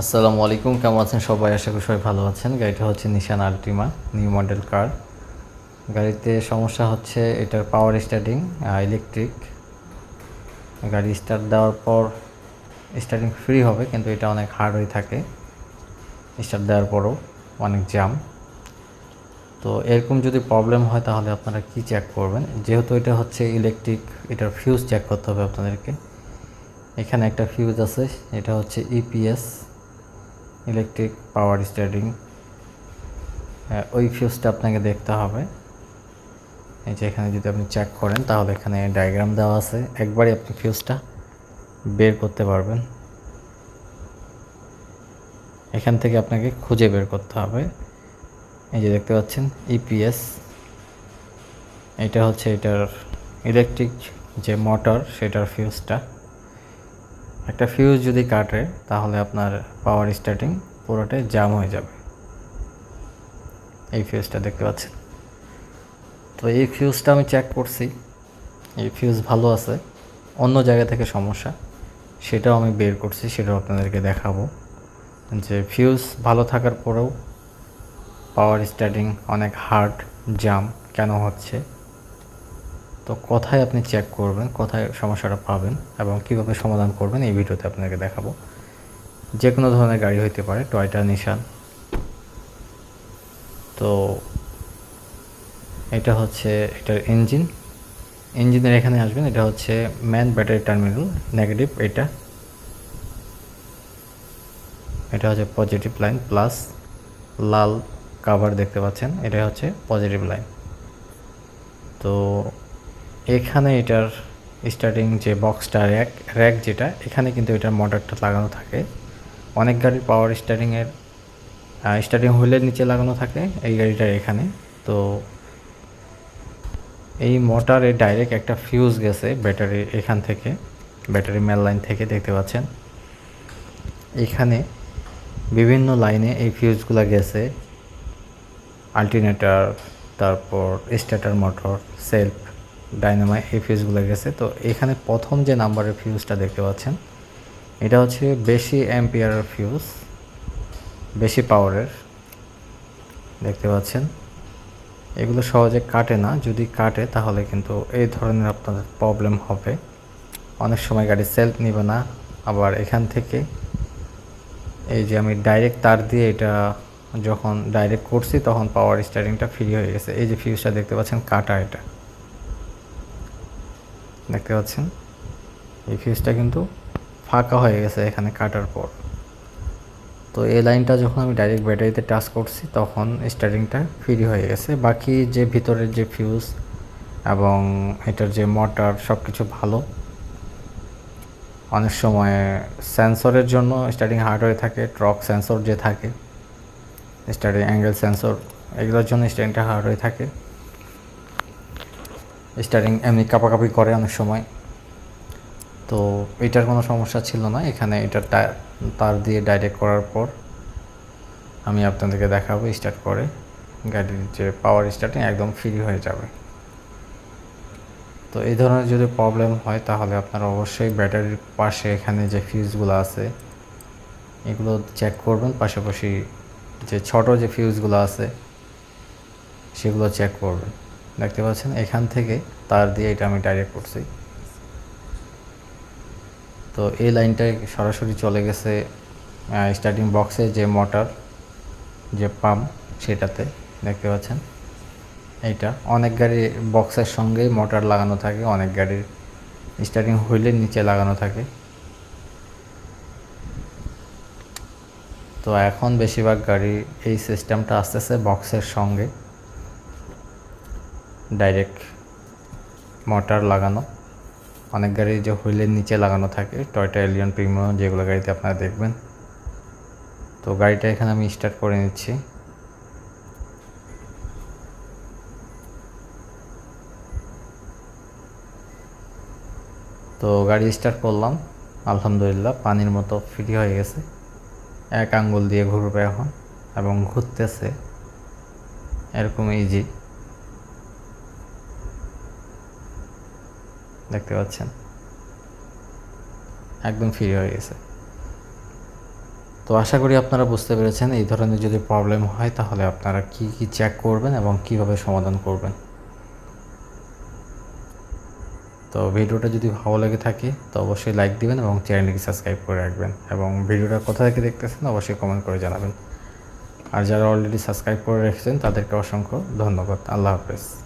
আসসালামু আলাইকুম, কেমন আছেন সবাই? আশা করি সবাই ভালো আছেন। গাড়িটা হচ্ছে Nissan Altima new model car গাড়িতে সমস্যা হচ্ছে এটার পাওয়ার স্টার্টিং ইলেকট্রিক গাড়ি স্টার্ট দেওয়ার পর স্টার্টিং ফ্রি হবে, কিন্তু এটা অনেক হার্ড হয়ে থাকে। স্টার্ট দেওয়ার পরও অনেক জ্যাম তো এরকম যদি প্রবলেম হয়, তাহলে আপনারা কি চেক করবেন? যেহেতু এটা হচ্ছে ইলেকট্রিক এটার ফিউজ চেক করতে হবে আপনাদেরকে। এখানে একটা ফিউজ আছে, এটা হচ্ছে E EPS electric power starting ওই ফিউজটা আপনাকে দেখতে হবে। এই যে এখানে যদি আপনি চেক করেন, তাহলে এখানে ডায়াগ্রাম দেওয়া আছে। একবারই আপনি ফিউজটা বের করতে পারবেন। এখান থেকে আপনাকে খুঁজে বের করতে হবে। এই যে দেখতে পাচ্ছেন ইপিএস এটা হচ্ছে এটার ইলেকট্রিক যে মোটর সেটার ফিউজটা একটা ফিউজ যদি কাটে, তাহলে আপনার পাওয়ার স্টার্টিং পুরোটাই জাম হয়ে যাবে। এই ফিউজটা দেখতে পাচ্ছেন। তো এই ফিউজটা আমি চেক করছি। এই ফিউজ ভালো আছে। অন্য জায়গা থেকে সমস্যা। সেটাও আমি বের করছি, সেটাও আপনাদেরকে দেখাবো। যে ফিউজ ভালো থাকার পরেও পাওয়ার স্টার্টিং অনেক হার্ড জাম কেন হচ্ছে? তো কোথায় আপনি চেক করবেন কোথায় সমস্যাটা পাবেন এবং কীভাবে সমাধান করবেন এই ভিডিওতে আপনাকে দেখাবো। যে কোনো ধরনের গাড়ি হইতে পারে, টয়টা, নিশান। তো এটা হচ্ছে এটার ইঞ্জিন ইঞ্জিনের এখানে আসবেন, এটা হচ্ছে ম্যান ব্যাটারি টার্মিনাল নেগেটিভ এটা। এটা হচ্ছে পজিটিভ লাইন প্লাস লাল কাভার দেখতে পাচ্ছেন এটা হচ্ছে পজিটিভ লাইন তো এখানে এটার স্টার্টিং যে বক্সটা র্যাক র্যাক যেটা, এখানে কিন্তু এটার মোটরটা লাগানো থাকে। অনেক গাড়ির পাওয়ার স্টার্টিংয়ের স্টার্টিং হুইলের নিচে লাগানো থাকে এই গাড়িটার এখানে। তো এই মোটরে ডাইরেক্ট একটা ফিউজ গেছে ব্যাটারি এখান থেকে ব্যাটারি মেল লাইন থেকে, দেখতে পাচ্ছেন। এখানে বিভিন্ন লাইনে এই ফিউজগুলো গেছে। আল্টিনেটার তারপর স্টার্টার মোটর সেলফ ডাইনামাই এই ফিউজগুলো গেছে। তো এখানে প্রথম যে নাম্বারের ফিউজটা দেখতে পাচ্ছেন, এটা হচ্ছে বেশি অ্যাম্পিয়ারের ফিউজ বেশি পাওয়ারের দেখতে পাচ্ছেন, এগুলো সহজে কাটে না। যদি কাটে, তাহলে কিন্তু এই ধরনের আপনাদের প্রবলেম হবে। অনেক সময় গাড়ি সেলফ নিবে না। আবার এখান থেকে এই যে আমি ডাইরেক্ট তার দিয়ে এটা যখন ডাইরেক্ট করছি, তখন পাওয়ার স্টারিংটা ফ্রি হয়ে গেছে। এই যে ফিউজটা দেখতে পাচ্ছেন, কাটা এটা। দেখতে পাচ্ছেন? এই ফিউজটা কিন্তু ফাঁকা হয়ে গেছে এখানে কাটার পর। তো এই লাইনটা যখন আমি ডাইরেক্ট ব্যাটারিতে টাচ করছি, তখন স্টারিংটা ফ্রি হয়ে গেছে। বাকি যে ভিতরের যে ফিউজ এবং এটার যে মোটর সব কিছু ভালো। অনেক সময় সেন্সরের জন্য স্টার্টিং হার্ড হয়ে থাকে ট্রক সেন্সর যে থাকে স্টার্টিং অ্যাঙ্গেল সেন্সর এগুলোর জন্য স্টার্টিংটা হার্ড হয়ে থাকে। স্টার্টিং এমনি কাপাকাপি করে অনেক সময়। তো এটার কোনো সমস্যা ছিল না, এখানে এটার তার দিয়ে ডাইরেক্ট করার পর আমি আপনাদেরকে দেখাবো স্টার্ট করে। গাড়ির যে পাওয়ার স্টার্টিং একদম ফ্রি হয়ে যাবে। তো এই ধরনের যদি প্রবলেম হয়, তাহলে আপনারা অবশ্যই ব্যাটারির পাশে এখানে যে ফিউজগুলো আছে, এগুলো চেক করবেন। পাশাপাশি যে ছোট যে ফিউজগুলো আছে, সেগুলো চেক করবেন। দেখতে পাচ্ছেন, এখান থেকে তার দিয়ে এটা আমি ডাইরেক্ট করছি। তো এই লাইনটা সরাসরি চলে গেছে স্টার্টিং বক্সে যে মোটর যে পাম্প সেটাতে। দেখতে পাচ্ছেন, এইটা। অনেক গাড়ির বক্সের সঙ্গেই মোটর লাগানো থাকে, অনেক গাড়ির স্টার্টিং হুইলের নিচে লাগানো থাকে। তো এখন বেশিরভাগ গাড়ি এই সিস্টেমটা আসতেছে বক্সের সঙ্গে ডাইরেক্ট মোটর লাগানো। অনেক গাড়ি যে হুইলের নিচে লাগানো থাকে, টয়টা এলিয়ন প্রিমিয়াম যেগুলো গাড়িতে আপনারা দেখবেন। তো গাড়িটা এখানে আমি স্টার্ট করে নিচ্ছি। তো গাড়ি স্টার্ট করলাম। আলহামদুলিল্লাহ, পানির মতো ফ্রি হয়ে গেছে। এক আঙ্গুল দিয়ে ঘুরবে এখন এবং ঘুরতেছে। এরকম ইজি দেখতে পাচ্ছেন। একদম ফ্রি হয়ে গেছে। তো আশা করি আপনারা বুঝতে পেরেছেন, এই ধরনের যদি প্রবলেম হয়, তাহলে আপনারা কি কি চেক করবেন এবং কীভাবে সমাধান করবেন। তো ভিডিওটা যদি ভালো লেগে থাকে, তো অবশ্যই লাইক দিবেন এবং চ্যানেলটিকে সাবস্ক্রাইব করে রাখবেন এবং ভিডিওটা কোথা থেকে দেখতেছেন, অবশ্যই কমেন্ট করে জানাবেন। আর যারা অলরেডি সাবস্ক্রাইব করে রেখেছেন, তাদেরকে অসংখ্য ধন্যবাদ। আল্লাহ হাফেজ।